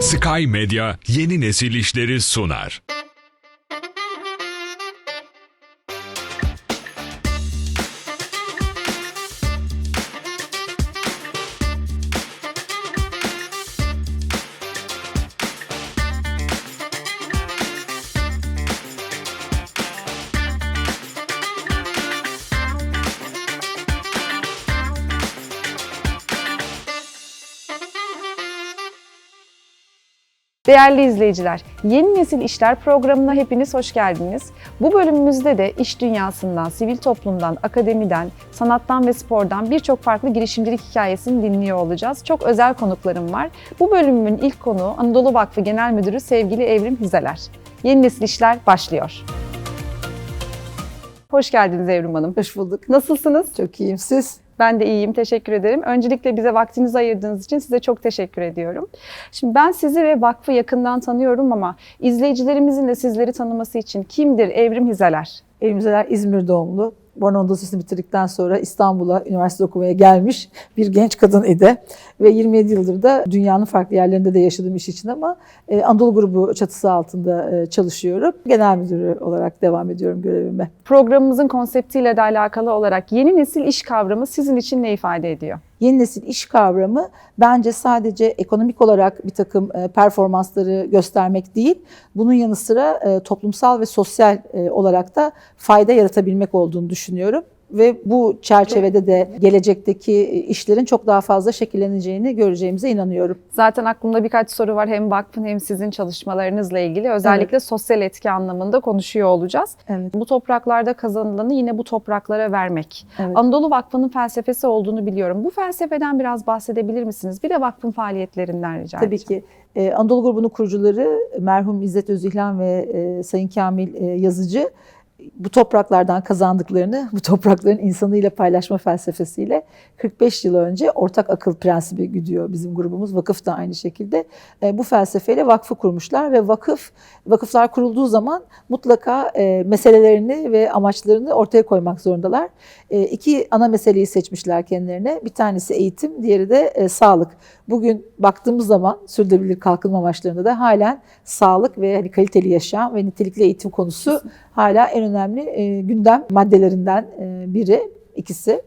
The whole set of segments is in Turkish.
Sky Medya yeni nesil işleri sunar. Değerli izleyiciler, Yeni Nesil İşler programına hepiniz hoş geldiniz. Bu bölümümüzde de iş dünyasından, sivil toplumdan, akademiden, sanattan ve spordan birçok farklı girişimcilik hikayesini dinliyor olacağız. Çok özel konuklarım var. Bu bölümümün ilk konuğu Anadolu Vakfı Genel Müdürü sevgili Evrim Hizeler. Yeni Nesil İşler başlıyor. Hoş geldiniz Evrim Hanım. Hoş bulduk. Nasılsınız? Çok iyiyim. Siz? Ben de iyiyim, teşekkür ederim. Öncelikle bize vaktinizi ayırdığınız için size çok teşekkür ediyorum. Şimdi ben sizi ve vakfı yakından tanıyorum ama izleyicilerimizin de sizleri tanıması için kimdir Evrim Hizeler? Evimizdeler İzmir doğumlu. Bornova Anadolu'sunu bitirdikten sonra İstanbul'a üniversite okumaya gelmiş bir genç kadın idi. Ve 27 yıldır da dünyanın farklı yerlerinde de yaşadığım iş için ama e, Anadolu grubu çatısı altında e, çalışıyorum. Genel müdürü olarak devam ediyorum görevime. Programımızın konseptiyle de alakalı olarak yeni nesil iş kavramı sizin için ne ifade ediyor? Yeni nesil iş kavramı bence sadece ekonomik olarak bir takım e, performansları göstermek değil, bunun yanı sıra e, toplumsal ve sosyal e, olarak da fayda yaratabilmek olduğunu düşünüyorum. Ve bu çerçevede de gelecekteki işlerin çok daha fazla şekilleneceğini göreceğimize inanıyorum. Zaten aklımda birkaç soru var hem vakfın hem sizin çalışmalarınızla ilgili. Özellikle sosyal etki anlamında konuşuyor olacağız. Evet. Bu topraklarda kazanılanı yine bu topraklara vermek. Evet. Anadolu Vakfı'nın felsefesi olduğunu biliyorum. Bu felsefeden biraz bahsedebilir misiniz? Bir de vakfın faaliyetlerinden rica Tabii edeceğim. ki. Ee, Anadolu grubunun kurucuları merhum İzzet Özihlan ve e, Sayın Kamil e, Yazıcı bu topraklardan kazandıklarını bu toprakların insanıyla paylaşma felsefesiyle 45 yıl önce ortak akıl prensibi güdüyor bizim grubumuz. Vakıf da aynı şekilde. E, bu felsefeyle vakfı kurmuşlar ve vakıf vakıflar kurulduğu zaman mutlaka e, meselelerini ve amaçlarını ortaya koymak zorundalar. E, iki ana meseleyi seçmişler kendilerine. Bir tanesi eğitim, diğeri de e, sağlık. Bugün baktığımız zaman sürdürülebilir kalkınma amaçlarında da halen sağlık ve hani kaliteli yaşam ve nitelikli eğitim konusu hala en önemli e, gündem maddelerinden e, biri, ikisi.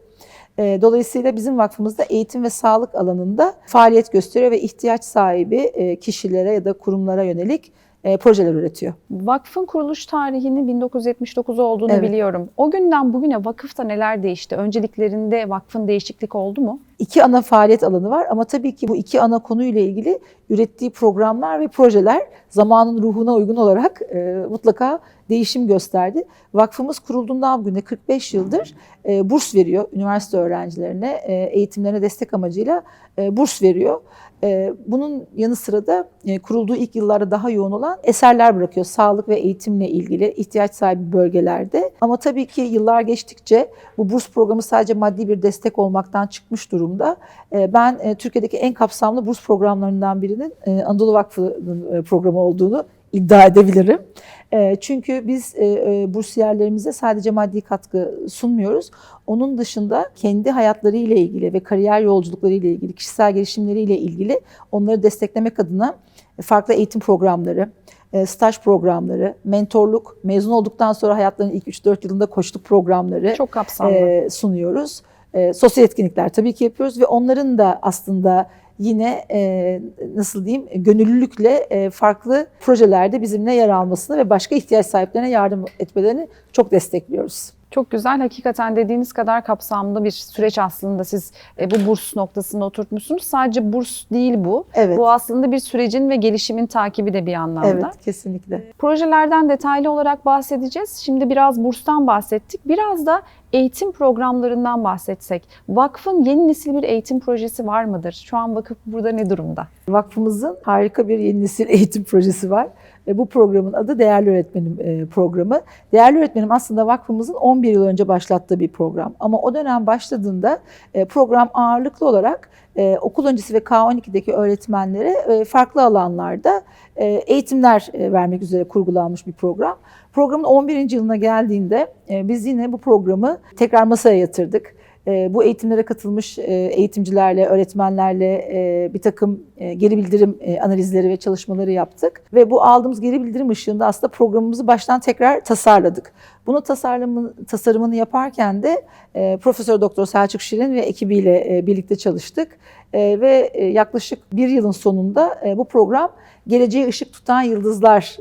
E, Dolayısıyla bizim vakfımızda eğitim ve sağlık alanında faaliyet gösteriyor ve ihtiyaç sahibi e, kişilere ya da kurumlara yönelik e, projeler üretiyor. Vakfın kuruluş tarihinin 1979 olduğunu Evet. biliyorum. O günden bugüne vakıfta neler değişti? Önceliklerinde vakfın değişiklik oldu mu? İki ana faaliyet alanı var ama tabii ki bu iki ana konuyla ilgili ürettiği programlar ve projeler zamanın ruhuna uygun olarak e, mutlaka değişim gösterdi. Vakfımız kurulduğundan bugüne 45 yıldır e, burs veriyor üniversite öğrencilerine, e, eğitimlerine destek amacıyla e, burs veriyor. E, bunun yanı sıra da e, kurulduğu ilk yıllarda daha yoğun olan eserler bırakıyor sağlık ve eğitimle ilgili ihtiyaç sahibi bölgelerde. Ama tabii ki yıllar geçtikçe bu burs programı sadece maddi bir destek olmaktan çıkmış durumda. E, Ben e, Türkiye'deki en kapsamlı burs programlarından birinin e, Anadolu Vakfı'nın e, programı olduğunu iddia edebilirim. E, Çünkü biz bursiyerlerimize sadece maddi katkı sunmuyoruz. Onun dışında kendi hayatları ile ilgili ve kariyer yolculukları ile ilgili, kişisel gelişimleri ile ilgili onları desteklemek adına farklı eğitim programları, staj programları, mentorluk, mezun olduktan sonra hayatlarının ilk 3-4 yılında koçluk programları Çok kapsamlı. sunuyoruz. E, sosyal etkinlikler tabii ki yapıyoruz ve onların da aslında yine e, nasıl diyeyim gönüllülükle e, farklı projelerde bizimle yer almasını ve başka ihtiyaç sahiplerine yardım etmelerini çok destekliyoruz. Çok güzel. Hakikaten dediğiniz kadar kapsamlı bir süreç aslında siz e, bu burs noktasında oturtmuşsunuz. Sadece burs değil bu. Evet. Bu aslında bir sürecin ve gelişimin takibi de bir anlamda. Evet, kesinlikle. Projelerden detaylı olarak bahsedeceğiz. Şimdi biraz burstan bahsettik. Biraz da eğitim programlarından bahsetsek. Vakfın yeni nesil bir eğitim projesi var mıdır? Şu an vakıf burada ne durumda? Vakfımızın harika bir yeni nesil eğitim projesi var. E, Bu programın adı Değerli Öğretmenim e, programı. Değerli Öğretmenim aslında vakfımızın 11 yıl önce başlattığı bir program. Ama o dönem başladığında e, program ağırlıklı olarak e, okul öncesi ve K12'deki öğretmenlere e, farklı alanlarda e, eğitimler e, vermek üzere kurgulanmış bir program. Programın 11. yılına geldiğinde e, biz yine bu programı tekrar masaya yatırdık. E, bu eğitimlere katılmış e, eğitimcilerle, öğretmenlerle e, bir takım e, geri bildirim analizleri ve çalışmaları yaptık. Ve bu aldığımız geri bildirim ışığında aslında programımızı baştan tekrar tasarladık. Bunu tasarımını, tasarımını yaparken de Profesör Doktor Selçuk Şirin ve ekibiyle birlikte çalıştık. Ve yaklaşık bir yılın sonunda bu program Geleceğe Işık Tutan Yıldızlar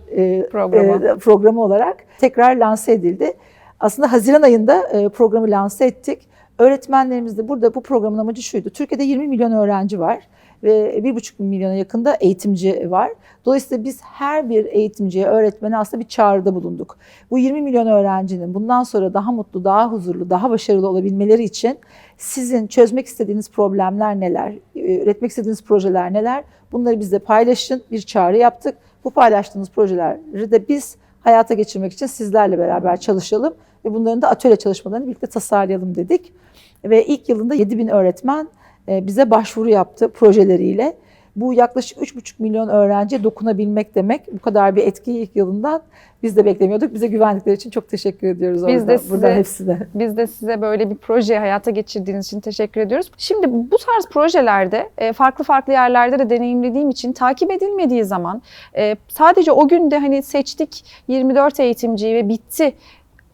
Programı. programı olarak tekrar lanse edildi. Aslında Haziran ayında programı lanse ettik. Öğretmenlerimiz de burada bu programın amacı şuydu. Türkiye'de 20 milyon öğrenci var ve 1,5 milyona yakında eğitimci var. Dolayısıyla biz her bir eğitimciye, öğretmene aslında bir çağrıda bulunduk. Bu 20 milyon öğrencinin bundan sonra daha mutlu, daha huzurlu, daha başarılı olabilmeleri için sizin çözmek istediğiniz problemler neler, üretmek istediğiniz projeler neler? Bunları bizle paylaşın. Bir çağrı yaptık. Bu paylaştığınız projeleri de biz hayata geçirmek için sizlerle beraber çalışalım ve bunların da atölye çalışmalarını birlikte tasarlayalım dedik. Ve ilk yılında 7000 öğretmen e, bize başvuru yaptı projeleriyle. Bu yaklaşık 3,5 milyon öğrenciye dokunabilmek demek. Bu kadar bir etkiyi ilk yılından biz de beklemiyorduk. Bize güvendikleri için çok teşekkür ediyoruz Biz orada, de size- buradan hepsine. Biz de size böyle bir projeyi hayata geçirdiğiniz için teşekkür ediyoruz. Şimdi bu tarz projelerde e, farklı farklı yerlerde de deneyimlediğim için takip edilmediği zaman e, sadece o günde hani seçtik 24 eğitimciyi ve bitti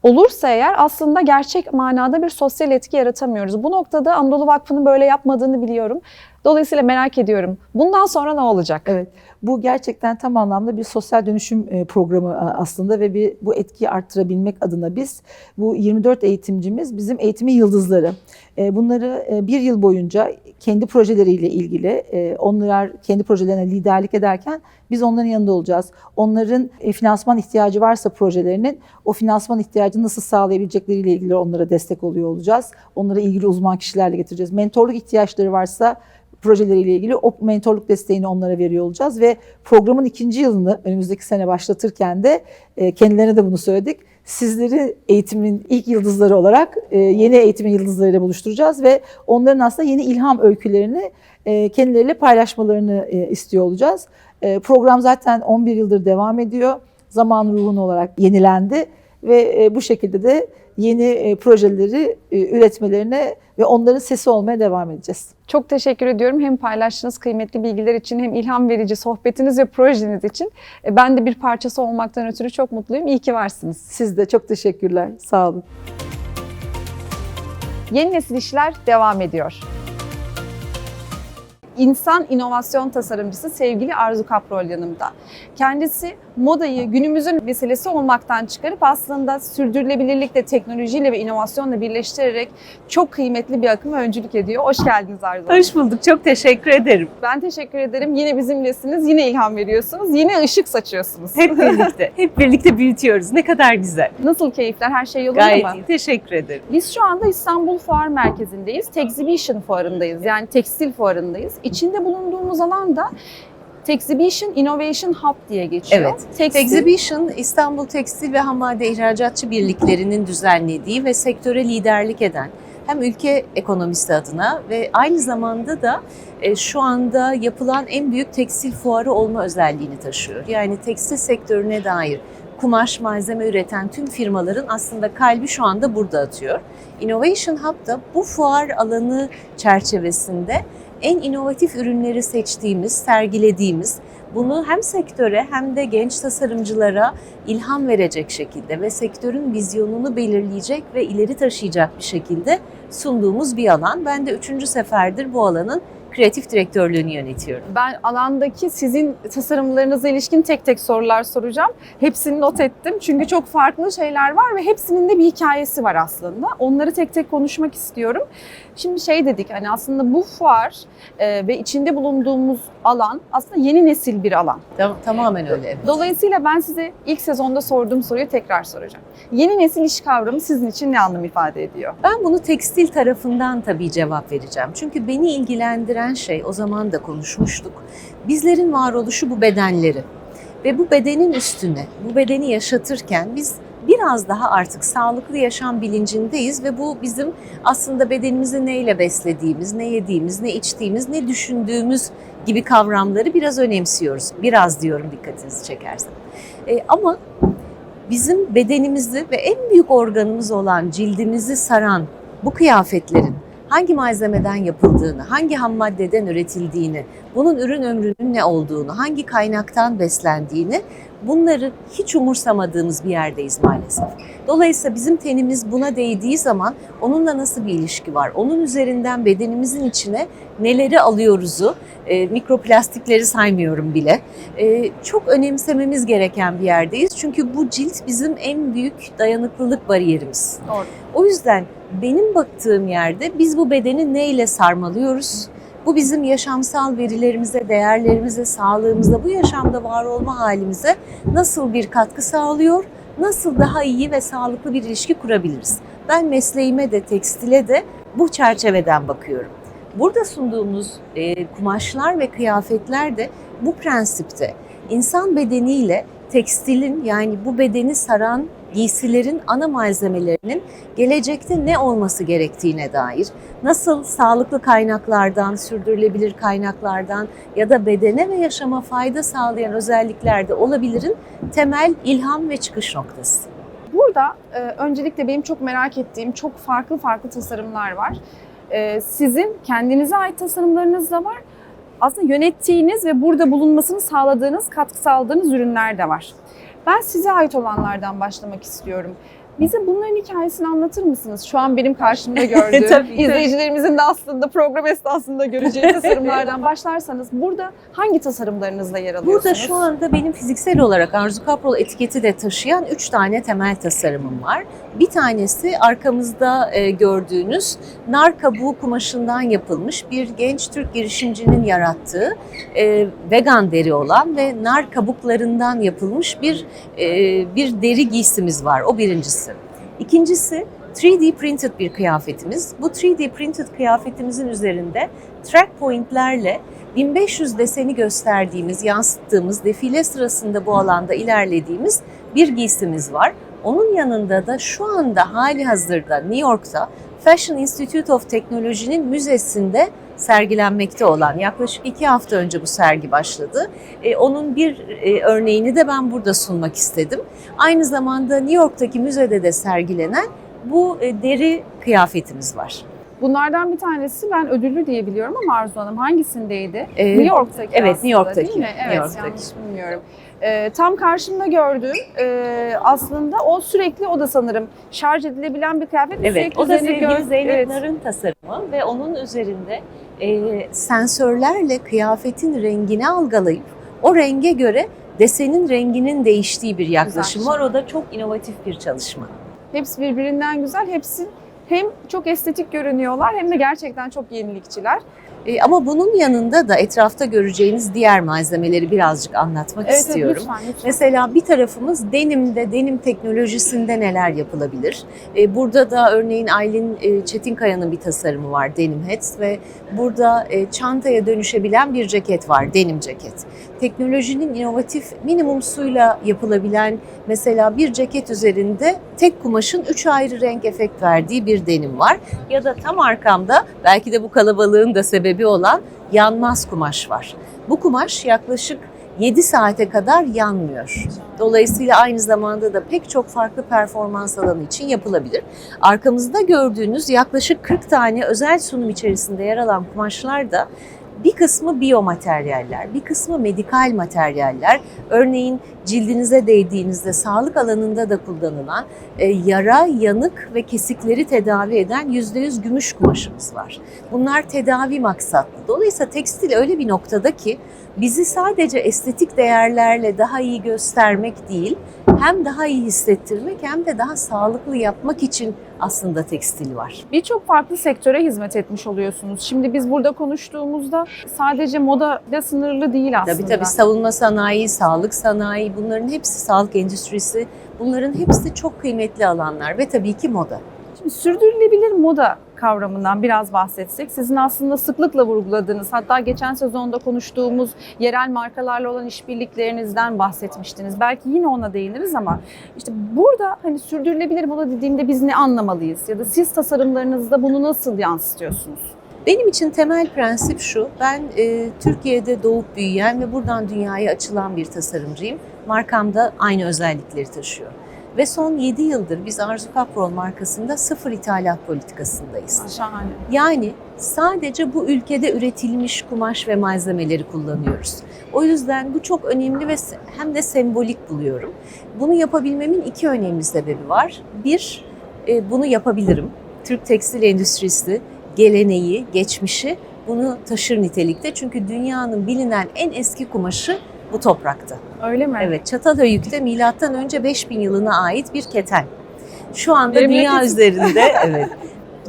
olursa eğer aslında gerçek manada bir sosyal etki yaratamıyoruz. Bu noktada Anadolu Vakfı'nın böyle yapmadığını biliyorum. Dolayısıyla merak ediyorum. Bundan sonra ne olacak? Evet, bu gerçekten tam anlamda bir sosyal dönüşüm e, programı a- aslında ve bir bu etkiyi arttırabilmek adına biz bu 24 eğitimcimiz bizim eğitimi yıldızları. E, Bunları e, bir yıl boyunca kendi projeleriyle ilgili, e, onlar kendi projelerine liderlik ederken biz onların yanında olacağız. Onların e, finansman ihtiyacı varsa projelerinin o finansman ihtiyacını nasıl sağlayabilecekleriyle ilgili onlara destek oluyor olacağız. Onlara ilgili uzman kişilerle getireceğiz. Mentorluk ihtiyaçları varsa projeleriyle ilgili o mentorluk desteğini onlara veriyor olacağız ve programın ikinci yılını önümüzdeki sene başlatırken de e, kendilerine de bunu söyledik. Sizleri eğitimin ilk yıldızları olarak e, yeni eğitimin yıldızlarıyla buluşturacağız ve onların aslında yeni ilham öykülerini e, kendileriyle paylaşmalarını istiyor olacağız. Program zaten 11 yıldır devam ediyor. Zaman ruhun olarak yenilendi ve e, bu şekilde de yeni e, projeleri e, üretmelerine ve onların sesi olmaya devam edeceğiz. Çok teşekkür ediyorum hem paylaştığınız kıymetli bilgiler için hem ilham verici sohbetiniz ve projeniz için. Ben de bir parçası olmaktan ötürü çok mutluyum. İyi ki varsınız. Siz de çok teşekkürler. Sağ olun. Yeni Nesil İşler devam ediyor. İnsan inovasyon tasarımcısı sevgili Arzu Kaprol yanımda. Kendisi modayı günümüzün meselesi olmaktan çıkarıp aslında sürdürülebilirlikle, teknolojiyle ve inovasyonla birleştirerek çok kıymetli bir akıma öncülük ediyor. Hoş geldiniz Arzu. Hanım. Hoş bulduk. Çok teşekkür ederim. Ben teşekkür ederim. Yine bizimlesiniz, yine ilham veriyorsunuz, yine ışık saçıyorsunuz. Hep birlikte. hep birlikte büyütüyoruz. Ne kadar güzel. Nasıl keyifler? Her şey yolunda Gayet mı? iyi. Teşekkür ederim. Biz şu anda İstanbul Fuar Merkezi'ndeyiz. Texhibition fuarındayız. Yani tekstil fuarındayız. İçinde bulunduğumuz alan da Texhibition Innovation Hub diye geçiyor. Evet. Tekstil, Exhibition İstanbul Tekstil ve Hammade İhracatçı Birliklerinin düzenlediği ve sektöre liderlik eden hem ülke ekonomisi adına ve aynı zamanda da e, şu anda yapılan en büyük tekstil fuarı olma özelliğini taşıyor. Yani tekstil sektörüne dair kumaş malzeme üreten tüm firmaların aslında kalbi şu anda burada atıyor. Innovation Hub da bu fuar alanı çerçevesinde en inovatif ürünleri seçtiğimiz, sergilediğimiz, bunu hem sektöre hem de genç tasarımcılara ilham verecek şekilde ve sektörün vizyonunu belirleyecek ve ileri taşıyacak bir şekilde sunduğumuz bir alan. Ben de üçüncü seferdir bu alanın kreatif direktörlüğünü yönetiyorum. ben alandaki sizin tasarımlarınıza ilişkin tek tek sorular soracağım. Hepsini not ettim. Çünkü çok farklı şeyler var ve hepsinin de bir hikayesi var aslında. Onları tek tek konuşmak istiyorum. Şimdi şey dedik hani aslında bu fuar e, ve içinde bulunduğumuz alan aslında yeni nesil bir alan. Tam- Tamamen öyle. evet. Dolayısıyla ben size ilk sezonda sorduğum soruyu tekrar soracağım. Yeni nesil iş kavramı sizin için ne anlam ifade ediyor? Ben bunu tekstil tarafından tabii cevap vereceğim. Çünkü beni ilgilendiren şey, o zaman da konuşmuştuk. Bizlerin varoluşu bu bedenleri. Ve bu bedenin üstüne, bu bedeni yaşatırken biz biraz daha artık sağlıklı yaşam bilincindeyiz ve bu bizim aslında bedenimizi neyle beslediğimiz, ne yediğimiz, ne içtiğimiz, ne düşündüğümüz gibi kavramları biraz önemsiyoruz. Biraz diyorum dikkatinizi çekersem. E, ama bizim bedenimizi ve en büyük organımız olan cildimizi saran bu kıyafetlerin hangi malzemeden yapıldığını, hangi ham maddeden üretildiğini, bunun ürün ömrünün ne olduğunu, hangi kaynaktan beslendiğini bunları hiç umursamadığımız bir yerdeyiz maalesef. Dolayısıyla bizim tenimiz buna değdiği zaman onunla nasıl bir ilişki var? Onun üzerinden bedenimizin içine neleri alıyoruzu, e, mikroplastikleri saymıyorum bile. E, çok önemsememiz gereken bir yerdeyiz. Çünkü bu cilt bizim en büyük dayanıklılık bariyerimiz. Doğru. O yüzden benim baktığım yerde biz bu bedeni neyle sarmalıyoruz? Bu bizim yaşamsal verilerimize, değerlerimize, sağlığımıza, bu yaşamda var olma halimize nasıl bir katkı sağlıyor? Nasıl daha iyi ve sağlıklı bir ilişki kurabiliriz? Ben mesleğime de, tekstile de bu çerçeveden bakıyorum. Burada sunduğumuz e, kumaşlar ve kıyafetler de bu prensipte. İnsan bedeniyle tekstilin yani bu bedeni saran giysilerin ana malzemelerinin gelecekte ne olması gerektiğine dair nasıl sağlıklı kaynaklardan, sürdürülebilir kaynaklardan ya da bedene ve yaşama fayda sağlayan özelliklerde olabilirin temel ilham ve çıkış noktası. Burada e, öncelikle benim çok merak ettiğim çok farklı farklı tasarımlar var. E, sizin kendinize ait tasarımlarınız da var. Aslında yönettiğiniz ve burada bulunmasını sağladığınız, katkı sağladığınız ürünler de var. Ben size ait olanlardan başlamak istiyorum. Bize bunların hikayesini anlatır mısınız? Şu an benim karşımda gördüğüm, Tabii, izleyicilerimizin de aslında program esnasında göreceği tasarımlardan başlarsanız burada hangi tasarımlarınızla yer alıyorsunuz? Burada şu anda benim fiziksel olarak Arzu Kaprol etiketi de taşıyan üç tane temel tasarımım var. Bir tanesi arkamızda e, gördüğünüz nar kabuğu kumaşından yapılmış bir genç Türk girişimcinin yarattığı e, vegan deri olan ve nar kabuklarından yapılmış bir e, bir deri giysimiz var. O birincisi. İkincisi 3D printed bir kıyafetimiz. Bu 3D printed kıyafetimizin üzerinde track pointlerle 1500 deseni gösterdiğimiz, yansıttığımız, defile sırasında bu alanda ilerlediğimiz bir giysimiz var. Onun yanında da şu anda hali hazırda New York'ta Fashion Institute of Technology'nin müzesinde sergilenmekte olan yaklaşık iki hafta önce bu sergi başladı. E, onun bir e, örneğini de ben burada sunmak istedim. Aynı zamanda New York'taki müzede de sergilenen bu e, deri kıyafetimiz var. Bunlardan bir tanesi ben ödüllü diye biliyorum ama Arzu Hanım hangisindeydi? Ee, New York'taki evet, aslında, New York'taki. değil mi? New Evet, York'taki. yanlış bilmiyorum. Ee, tam karşımda gördüğüm e, aslında o sürekli o da sanırım şarj edilebilen bir kıyafet. Evet, Sürekli o da sevgili Zeynep evet. Nar'ın tasarımı ve onun üzerinde e, sensörlerle kıyafetin rengini algılayıp o renge göre desenin renginin değiştiği bir yaklaşım Güzel. var. O da çok inovatif bir çalışma. Hepsi birbirinden güzel. Hepsi hem çok estetik görünüyorlar hem de gerçekten çok yenilikçiler. E, ama bunun yanında da etrafta göreceğiniz diğer malzemeleri birazcık anlatmak Evet, istiyorum. evet lütfen lütfen. Mesela bir tarafımız denimde, denim teknolojisinde neler yapılabilir? Ee, Burada da örneğin Aylin e, Çetinkaya'nın bir tasarımı var Denim Hats ve burada e, çantaya dönüşebilen bir ceket var, denim ceket. Teknolojinin inovatif minimum suyla yapılabilen mesela bir ceket üzerinde tek kumaşın üç ayrı renk efekt verdiği bir denim var. Ya da tam arkamda belki de bu kalabalığın da sebebi olan yanmaz kumaş var. Bu kumaş yaklaşık 7 saate kadar yanmıyor. Dolayısıyla aynı zamanda da pek çok farklı performans alanı için yapılabilir. Arkamızda gördüğünüz yaklaşık 40 tane özel sunum içerisinde yer alan kumaşlar da bir kısmı biyomateryaller, bir kısmı medikal materyaller. Örneğin cildinize değdiğinizde sağlık alanında da kullanılan e, yara, yanık ve kesikleri tedavi eden %100 gümüş kumaşımız var. Bunlar tedavi maksatlı. Dolayısıyla tekstil öyle bir noktada ki bizi sadece estetik değerlerle daha iyi göstermek değil, hem daha iyi hissettirmek hem de daha sağlıklı yapmak için aslında tekstil var. Birçok farklı sektöre hizmet etmiş oluyorsunuz. Şimdi biz burada konuştuğumuzda sadece moda ile sınırlı değil aslında. Tabii tabii savunma sanayi, sağlık sanayi bunların hepsi sağlık endüstrisi bunların hepsi çok kıymetli alanlar ve tabii ki moda. Şimdi sürdürülebilir moda kavramından biraz bahsetsek. Sizin aslında sıklıkla vurguladığınız, hatta geçen sezonda konuştuğumuz yerel markalarla olan işbirliklerinizden bahsetmiştiniz. Belki yine ona değiniriz ama işte burada hani sürdürülebilir moda dediğimde biz ne anlamalıyız? Ya da siz tasarımlarınızda bunu nasıl yansıtıyorsunuz? Benim için temel prensip şu, ben e, Türkiye'de doğup büyüyen ve buradan dünyaya açılan bir tasarımcıyım. Markam da aynı özellikleri taşıyor. Ve son 7 yıldır biz Arzu Kaprol markasında sıfır ithalat politikasındayız. Şahane. Yani sadece bu ülkede üretilmiş kumaş ve malzemeleri kullanıyoruz. O yüzden bu çok önemli ve hem de sembolik buluyorum. Bunu yapabilmemin iki önemli sebebi var. Bir, e, bunu yapabilirim. Türk tekstil endüstrisi geleneği, geçmişi bunu taşır nitelikte. Çünkü dünyanın bilinen en eski kumaşı bu toprakta. Öyle mi? Evet, Çatalhöyük'te milattan önce 5000 yılına ait bir keten. Şu anda Benim dünya meketim. üzerinde evet.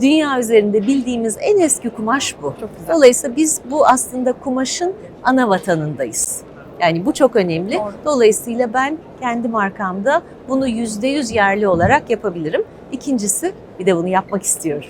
Dünya üzerinde bildiğimiz en eski kumaş bu. Çok güzel. Dolayısıyla biz bu aslında kumaşın ana vatanındayız. Yani bu çok önemli. Doğru. Dolayısıyla ben kendi markamda bunu %100 yerli olarak yapabilirim. İkincisi bir de bunu yapmak istiyorum.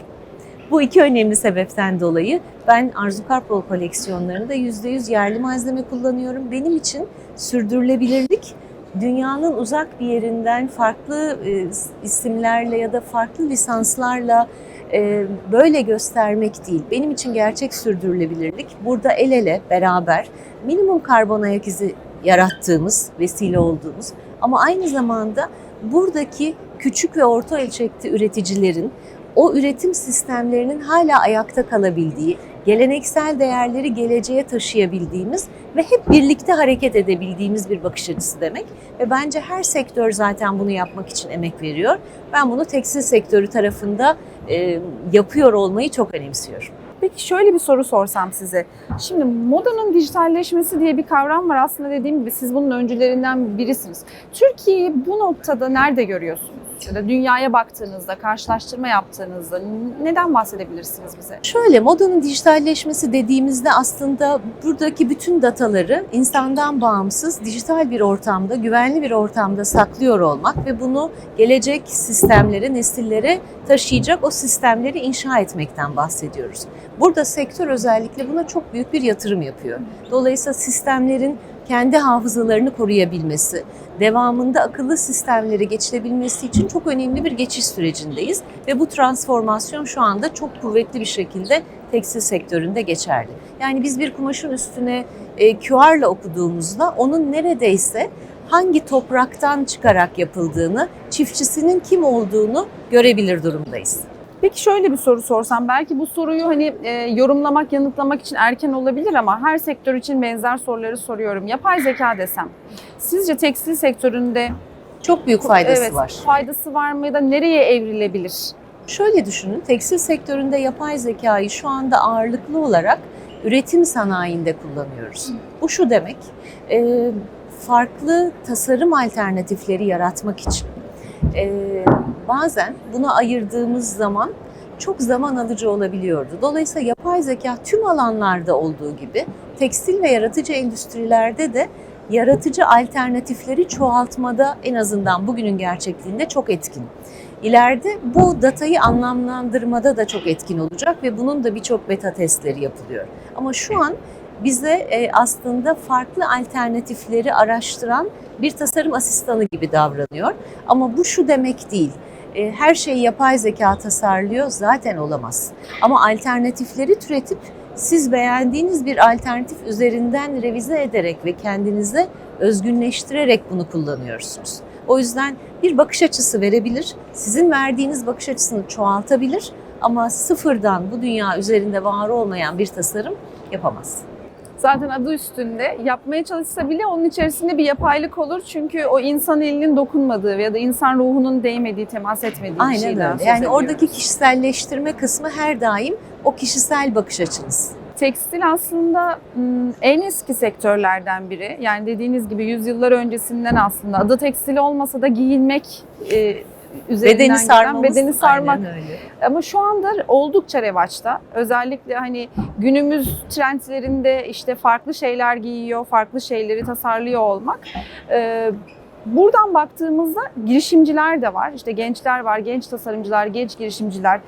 Bu iki önemli sebepten dolayı ben Arzu Karpol koleksiyonlarında %100 yerli malzeme kullanıyorum. Benim için sürdürülebilirlik dünyanın uzak bir yerinden farklı e, isimlerle ya da farklı lisanslarla e, böyle göstermek değil. Benim için gerçek sürdürülebilirlik burada el ele beraber minimum karbon ayak izi yarattığımız, vesile olduğumuz ama aynı zamanda buradaki küçük ve orta ölçekli üreticilerin o üretim sistemlerinin hala ayakta kalabildiği, geleneksel değerleri geleceğe taşıyabildiğimiz ve hep birlikte hareket edebildiğimiz bir bakış açısı demek. Ve bence her sektör zaten bunu yapmak için emek veriyor. Ben bunu tekstil sektörü tarafında e, yapıyor olmayı çok önemsiyorum. Peki şöyle bir soru sorsam size. Şimdi modanın dijitalleşmesi diye bir kavram var. Aslında dediğim gibi siz bunun öncülerinden birisiniz. Türkiye'yi bu noktada nerede görüyorsunuz? Ya da dünyaya baktığınızda, karşılaştırma yaptığınızda neden bahsedebilirsiniz bize? Şöyle modanın dijitalleşmesi dediğimizde aslında buradaki bütün dataları insandan bağımsız dijital bir ortamda, güvenli bir ortamda saklıyor olmak ve bunu gelecek sistemlere, nesillere taşıyacak o sistemleri inşa etmekten bahsediyoruz. Burada sektör özellikle buna çok büyük bir yatırım yapıyor. Dolayısıyla sistemlerin kendi hafızalarını koruyabilmesi, devamında akıllı sistemlere geçilebilmesi için çok önemli bir geçiş sürecindeyiz ve bu transformasyon şu anda çok kuvvetli bir şekilde tekstil sektöründe geçerli. Yani biz bir kumaşın üstüne e, QR'la okuduğumuzda onun neredeyse hangi topraktan çıkarak yapıldığını, çiftçisinin kim olduğunu görebilir durumdayız. Peki şöyle bir soru sorsam, belki bu soruyu hani e, yorumlamak, yanıtlamak için erken olabilir ama her sektör için benzer soruları soruyorum. Yapay zeka desem, sizce tekstil sektöründe Çok büyük faydası evet, var. faydası var mı ya da nereye evrilebilir? Şöyle düşünün, tekstil sektöründe yapay zekayı şu anda ağırlıklı olarak üretim sanayinde kullanıyoruz. Bu şu demek, e, farklı tasarım alternatifleri yaratmak için e, bazen buna ayırdığımız zaman çok zaman alıcı olabiliyordu. Dolayısıyla yapay zeka tüm alanlarda olduğu gibi tekstil ve yaratıcı endüstrilerde de yaratıcı alternatifleri çoğaltmada en azından bugünün gerçekliğinde çok etkin. İleride bu datayı anlamlandırmada da çok etkin olacak ve bunun da birçok beta testleri yapılıyor. Ama şu an bize e, aslında farklı alternatifleri araştıran bir tasarım asistanı gibi davranıyor. Ama bu şu demek değil. E, Her şeyi yapay zeka tasarlıyor zaten olamaz. Ama alternatifleri türetip siz beğendiğiniz bir alternatif üzerinden revize ederek ve kendinize özgünleştirerek bunu kullanıyorsunuz. O yüzden bir bakış açısı verebilir, sizin verdiğiniz bakış açısını çoğaltabilir ama sıfırdan bu dünya üzerinde var olmayan bir tasarım yapamaz. Zaten adı üstünde yapmaya çalışsa bile onun içerisinde bir yapaylık olur. Çünkü o insan elinin dokunmadığı ya da insan ruhunun değmediği, temas etmediği bir Aynen şeyden öyle. Yani oradaki kişiselleştirme kısmı her daim o kişisel bakış açınız. Tekstil aslında en eski sektörlerden biri. Yani dediğiniz gibi yüzyıllar öncesinden aslında adı tekstil olmasa da giyinmek üzerinden Bedeni giden, bedeni sarmak. Ama şu anda oldukça revaçta. Özellikle hani günümüz trendlerinde işte farklı şeyler giyiyor, farklı şeyleri tasarlıyor olmak. Ee, buradan baktığımızda girişimciler de var. İşte gençler var, genç tasarımcılar, genç girişimciler.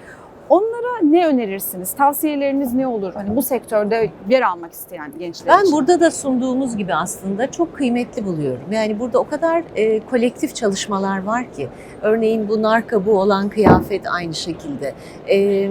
Onlara ne önerirsiniz? Tavsiyeleriniz ne olur? Hani bu sektörde yer almak isteyen gençler Ben için. burada da sunduğumuz gibi aslında çok kıymetli buluyorum. Yani burada o kadar e, kolektif çalışmalar var ki. Örneğin bu narka bu olan kıyafet aynı şekilde. E,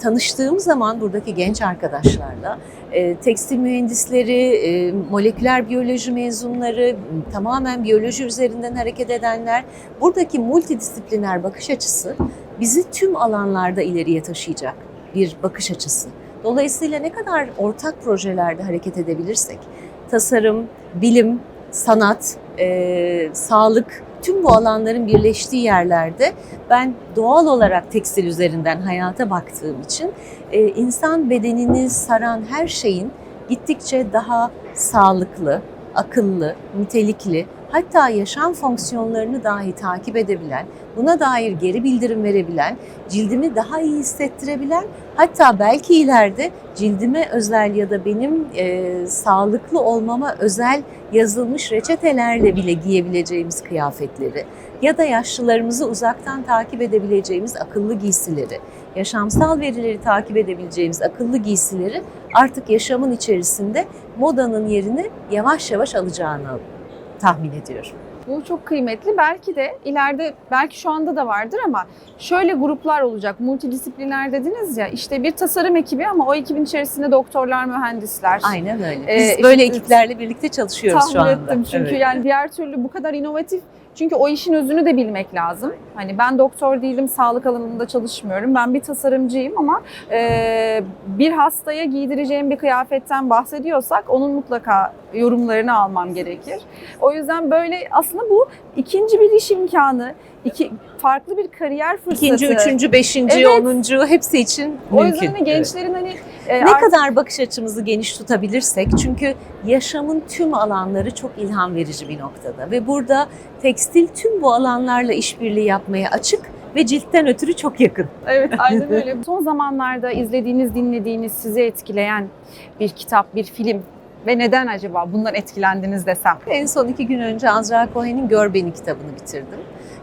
tanıştığım zaman buradaki genç arkadaşlarla e, tekstil mühendisleri, e, moleküler biyoloji mezunları, tamamen biyoloji üzerinden hareket edenler, buradaki multidisipliner bakış açısı bizi tüm alanlarda ileriye taşıyacak bir bakış açısı. Dolayısıyla ne kadar ortak projelerde hareket edebilirsek, tasarım, bilim, sanat, e, sağlık, tüm bu alanların birleştiği yerlerde ben doğal olarak tekstil üzerinden hayata baktığım için e, insan bedenini saran her şeyin gittikçe daha sağlıklı, akıllı, nitelikli, hatta yaşam fonksiyonlarını dahi takip edebilen, buna dair geri bildirim verebilen, cildimi daha iyi hissettirebilen, hatta belki ileride cildime özel ya da benim e, sağlıklı olmama özel yazılmış reçetelerle bile giyebileceğimiz kıyafetleri ya da yaşlılarımızı uzaktan takip edebileceğimiz akıllı giysileri, yaşamsal verileri takip edebileceğimiz akıllı giysileri artık yaşamın içerisinde modanın yerini yavaş yavaş alacağını tahmin ediyorum. Bu çok kıymetli. Belki de ileride, belki şu anda da vardır ama şöyle gruplar olacak. Multidisipliner dediniz ya. işte bir tasarım ekibi ama o ekibin içerisinde doktorlar, mühendisler. Aynen öyle. Ee, Biz işte- böyle ekiplerle birlikte çalışıyoruz şu Tahmin anda. ettim çünkü Evet. yani diğer türlü bu kadar inovatif çünkü o işin özünü de bilmek lazım. Hani ben doktor değilim, sağlık alanında çalışmıyorum. Ben bir tasarımcıyım ama e, bir hastaya giydireceğim bir kıyafetten bahsediyorsak onun mutlaka yorumlarını almam gerekir. O yüzden böyle aslında bu ikinci bir iş imkanı, iki farklı bir kariyer fırsatı. İkinci, üçüncü, beşinci, Evet. onuncu hepsi için O mümkün. yüzden hani Evet. gençlerin hani e, Ne artık- kadar bakış açımızı geniş tutabilirsek çünkü yaşamın tüm alanları çok ilham verici bir noktada ve burada tekstil tüm bu alanlarla işbirliği yapmaya açık ve ciltten ötürü çok yakın. Evet aynen öyle. Son zamanlarda izlediğiniz, dinlediğiniz, sizi etkileyen bir kitap, bir film ve neden acaba bundan etkilendiniz desem? En son iki gün önce Azra Cohen'in Gör Beni kitabını bitirdim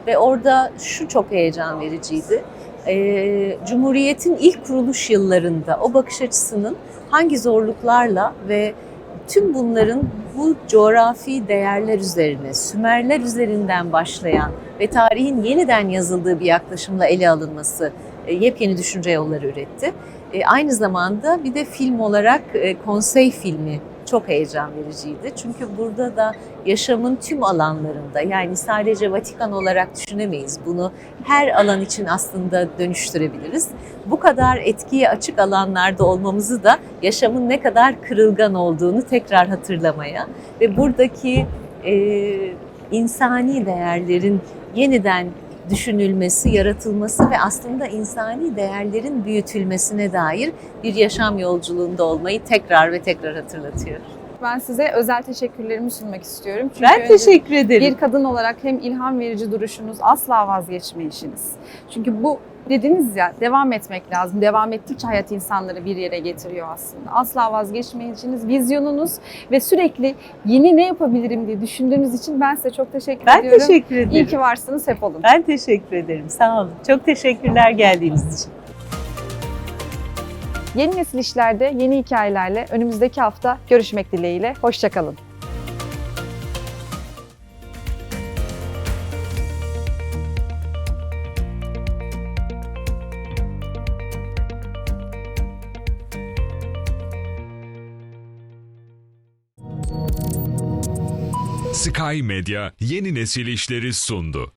ve orada şu çok heyecan vericiydi. Ee, Cumhuriyet'in ilk kuruluş yıllarında o bakış açısının hangi zorluklarla ve tüm bunların bu coğrafi değerler üzerine, Sümerler üzerinden başlayan ve tarihin yeniden yazıldığı bir yaklaşımla ele alınması e, yepyeni düşünce yolları üretti. E, aynı zamanda bir de film olarak e, konsey filmi çok heyecan vericiydi. Çünkü burada da yaşamın tüm alanlarında yani sadece Vatikan olarak düşünemeyiz. Bunu her alan için aslında dönüştürebiliriz. Bu kadar etkiye açık alanlarda olmamızı da yaşamın ne kadar kırılgan olduğunu tekrar hatırlamaya ve buradaki e, insani değerlerin yeniden düşünülmesi, yaratılması ve aslında insani değerlerin büyütülmesine dair bir yaşam yolculuğunda olmayı tekrar ve tekrar hatırlatıyor. Ben size özel teşekkürlerimi sunmak istiyorum. Çünkü Ben teşekkür ederim. Bir kadın olarak hem ilham verici duruşunuz, asla vazgeçmeyişiniz. Çünkü bu dediniz ya devam etmek lazım. Devam ettikçe hayat insanları bir yere getiriyor aslında. Asla vazgeçmeyişiniz, vizyonunuz ve sürekli yeni ne yapabilirim diye düşündüğünüz için ben size çok teşekkür Ben ediyorum. teşekkür ederim. İyi ki varsınız, hep olun. Ben teşekkür ederim. Sağ olun. Çok teşekkürler geldiğiniz için. Yeni nesil işlerde yeni hikayelerle önümüzdeki hafta görüşmek dileğiyle. Hoşçakalın. Sky Medya yeni nesil işleri sundu.